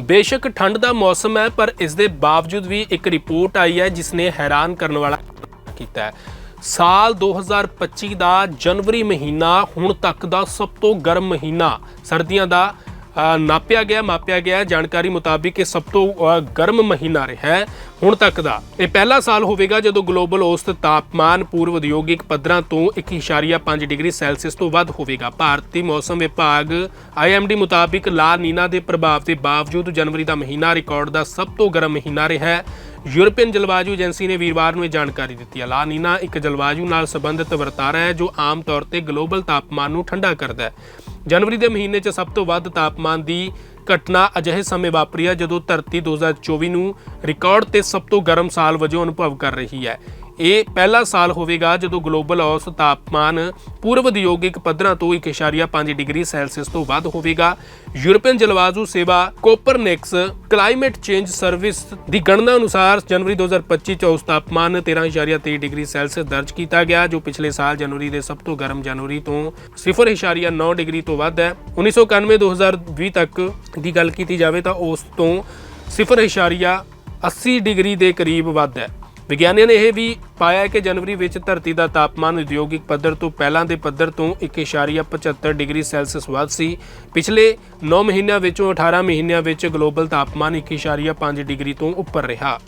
ਬੇਸ਼ੱਕ ਠੰਡ ਦਾ ਮੌਸਮ ਹੈ, ਪਰ ਇਸ ਦੇ ਬਾਵਜੂਦ ਵੀ ਇੱਕ ਰਿਪੋਰਟ ਆਈ ਹੈ ਜਿਸ ਨੇ ਹੈਰਾਨ ਕਰਨ ਵਾਲਾ ਕੀਤਾ ਹੈ। ਸਾਲ 2025 ਦਾ ਜਨਵਰੀ ਮਹੀਨਾ ਹੁਣ ਤੱਕ ਦਾ ਸਭ ਤੋਂ ਗਰਮ ਮਹੀਨਾ ਸਰਦੀਆਂ ਦਾ ਨਾਪਿਆ ਗਿਆ, ਮਾਪਿਆ ਗਿਆ। ਜਾਣਕਾਰੀ ਮੁਤਾਬਿਕ ਇਹ ਸਭ ਤੋਂ ਗਰਮ ਮਹੀਨਾ ਰਿਹਾ ਹੈ, ਹੁਣ ਤੱਕ ਦਾ। ਇਹ ਪਹਿਲਾ ਸਾਲ ਹੋਵੇਗਾ ਜਦੋਂ ਗਲੋਬਲ ਔਸਤ ਤਾਪਮਾਨ ਪੂਰਵ ਉਦਯੋਗਿਕ ਪੱਧਰਾਂ ਤੋਂ 1.5 ਡਿਗਰੀ ਸੈਲਸੀਅਸ ਤੋਂ ਵੱਧ ਹੋਵੇਗਾ। ਭਾਰਤੀ ਮੌਸਮ ਵਿਭਾਗ ਆਈਐਮਡੀ ਮੁਤਾਬਿਕ ਲਾ ਨੀਨਾ ਦੇ ਪ੍ਰਭਾਵ ਦੇ ਬਾਵਜੂਦ ਜਨਵਰੀ ਦਾ ਮਹੀਨਾ ਰਿਕਾਰਡ ਦਾ ਸਭ ਤੋਂ ਗਰਮ ਮਹੀਨਾ ਰਿਹਾ ਹੈ। ਯੂਰਪੀਅਨ ਜਲਵਾਯੂ ਏਜੰਸੀ ਨੇ ਵੀਰਵਾਰ ਨੂੰ ਇਹ ਜਾਣਕਾਰੀ ਦਿੱਤੀ। ਹੈ ਲਾ ਨੀਨਾ ਇੱਕ ਜਲਵਾਯੂ ਨਾਲ ਸੰਬੰਧਿਤ ਵਰਤਾਰਾ ਹੈ, ਜੋ ਆਮ ਤੌਰ ਤੇ ਗਲੋਬਲ ਤਾਪਮਾਨ ਨੂੰ ਠੰਡਾ ਕਰਦਾ ਹੈ। ਜਨਵਰੀ ਦੇ ਮਹੀਨੇ 'ਚ ਸਭ ਤੋਂ ਵੱਧ ਤਾਪਮਾਨ ਦੀ ਘਟਨਾ ਅਜਿਹੇ ਸਮੇਂ ਵਾਪਰੀ ਹੈ, ਜਦੋਂ ਧਰਤੀ 2024 ਨੂੰ ਰਿਕਾਰਡ ਤੇ ਸਭ ਤੋਂ ਗਰਮ ਸਾਲ ਵਜੋਂ ਅਨੁਭਵ ਕਰ ਰਹੀ ਹੈ। ਇਹ ਪਹਿਲਾ ਸਾਲ ਹੋਵੇਗਾ ਜਦੋਂ ਗਲੋਬਲ ਔਸ ਤਾਪਮਾਨ ਪੂਰਵ ਉਦਯੋਗਿਕ ਪੱਧਰਾਂ ਤੋਂ 1.5 ਡਿਗਰੀ ਸੈਲਸੀਅਸ ਤੋਂ ਵੱਧ ਹੋਵੇਗਾ। ਯੂਰਪੀਅਨ ਜਲਵਾਯੂ ਸੇਵਾ ਕੋਪਰਨਿਕਸ ਕਲਾਈਮੇਟ ਚੇਂਜ ਸਰਵਿਸ ਦੀ ਗਣਨਾ ਅਨੁਸਾਰ ਜਨਵਰੀ 2025 ਚ ਔਸਤ ਤਾਪਮਾਨ 13.23 ਡਿਗਰੀ ਸੈਲਸੀਅਸ ਦਰਜ ਕੀਤਾ ਗਿਆ, ਜੋ ਪਿਛਲੇ ਸਾਲ ਜਨਵਰੀ ਦੇ ਸਭ ਤੋਂ ਗਰਮ ਜਨਵਰੀ ਤੋਂ 0.9 ਡਿਗਰੀ ਤੋਂ ਵੱਧ ਹੈ। 1991-2020 ਤੱਕ ਦੀ ਗੱਲ ਕੀਤੀ ਜਾਵੇ ਤਾਂ ਉਸ ਤੋਂ 0.80 ਡਿਗਰੀ ਦੇ ਕਰੀਬ ਵੱਧ ਹੈ। ਵਿਗਿਆਨੀਆਂ ਨੇ ਇਹ ਵੀ ਪਾਇਆ ਹੈ ਕਿ ਜਨਵਰੀ ਵਿੱਚ ਧਰਤੀ ਦਾ ਤਾਪਮਾਨ ਉਦਯੋਗਿਕ ਪੱਧਰ ਤੋਂ ਪਹਿਲਾਂ ਦੇ ਪੱਧਰ ਤੋਂ 1.75 ਡਿਗਰੀ ਸੈਲਸੀਅਸ ਵੱਧ ਸੀ। ਪਿਛਲੇ 9 ਮਹੀਨਿਆਂ ਵਿੱਚੋਂ 18 ਮਹੀਨਿਆਂ ਵਿੱਚ ਗਲੋਬਲ ਤਾਪਮਾਨ 1.5 ਡਿਗਰੀ ਤੋਂ ਉੱਪਰ ਰਿਹਾ।